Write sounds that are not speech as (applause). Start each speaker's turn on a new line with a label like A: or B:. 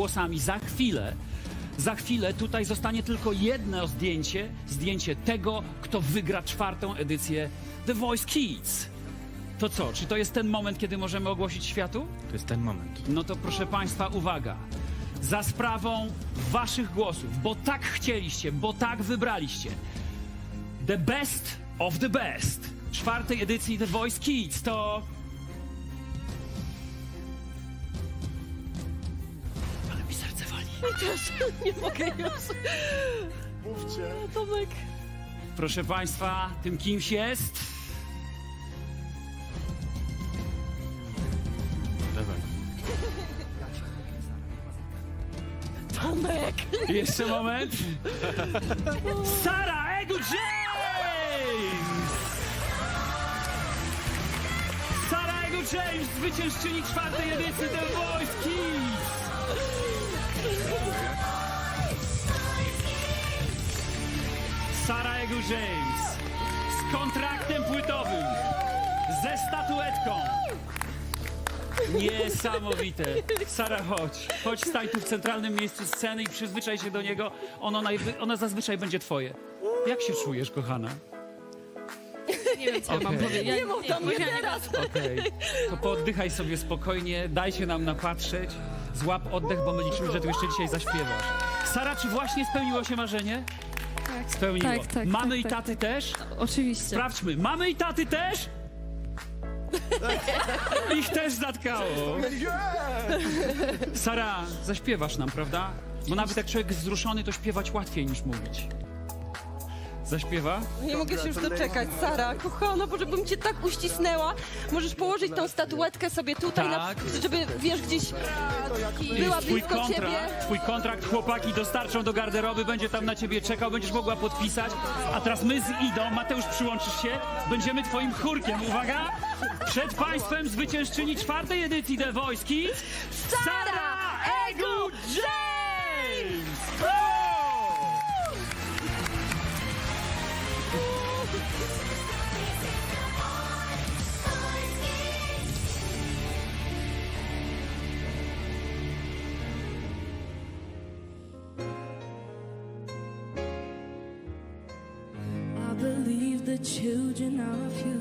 A: głosami. Za chwilę, za chwilę tutaj zostanie tylko jedno zdjęcie, zdjęcie tego, kto wygra czwartą edycję The Voice Kids. To co, czy to jest ten moment, kiedy możemy ogłosić światu?
B: To jest ten moment.
A: No to proszę Państwa, uwaga. Za sprawą Waszych głosów, bo tak chcieliście, bo tak wybraliście. The best of the best czwartej edycji The Voice Kids to... wali. (laughs)
C: Nie mogę już.
D: Mówcie.
C: Tomek.
A: Proszę Państwa, tym kimś jest...
B: Dawaj.
C: Tomek.
A: Jeszcze moment. Sara Egu James! Sara Egu James, zwyciężczyni czwartej edycji The Voice Kids! Sara Egu James z kontraktem płytowym, ze statuetką. Niesamowite. Sara, chodź. Chodź, stań tu w centralnym miejscu sceny i przyzwyczaj się do niego. Ono. Ono zazwyczaj będzie twoje. Jak się czujesz, kochana?
C: Nie wiem, co ja mam
A: Okej.
C: powiedzieć. Ja,
E: Nie mów do mnie
C: nie
E: teraz!
A: Okej. To pooddychaj sobie spokojnie, daj się nam napatrzeć. Złap oddech, bo my liczymy, że tu jeszcze dzisiaj zaśpiewasz. Sara, czy właśnie spełniło się marzenie?
C: Tak.
A: Spełniło.
C: Tak, tak,
A: Mamy
C: tak,
A: i
C: tak,
A: taty też?
C: Oczywiście.
A: Sprawdźmy. Mamy i taty też? (laughs) Ich też zatkało. Sara, zaśpiewasz nam, prawda? Bo nawet jak człowiek jest wzruszony, to śpiewać łatwiej niż mówić. Zaśpiewa?
E: Nie mogę się już doczekać, Sara. Kochana, bo żebym cię tak uścisnęła. Możesz położyć tą statuetkę sobie tutaj,
A: Tak.
E: na, żeby, wiesz, gdzieś była
A: Twój
E: blisko ciebie.
A: kontrakt, twój kontrakt chłopaki dostarczą do garderoby, będzie tam na ciebie czekał, będziesz mogła podpisać. A teraz my z Idą, Mateusz przyłączysz się, będziemy twoim chórkiem. Uwaga! Przed państwem zwyciężczyni czwartej edycji The Voice Kids, Sara Egu James!
F: the children of you.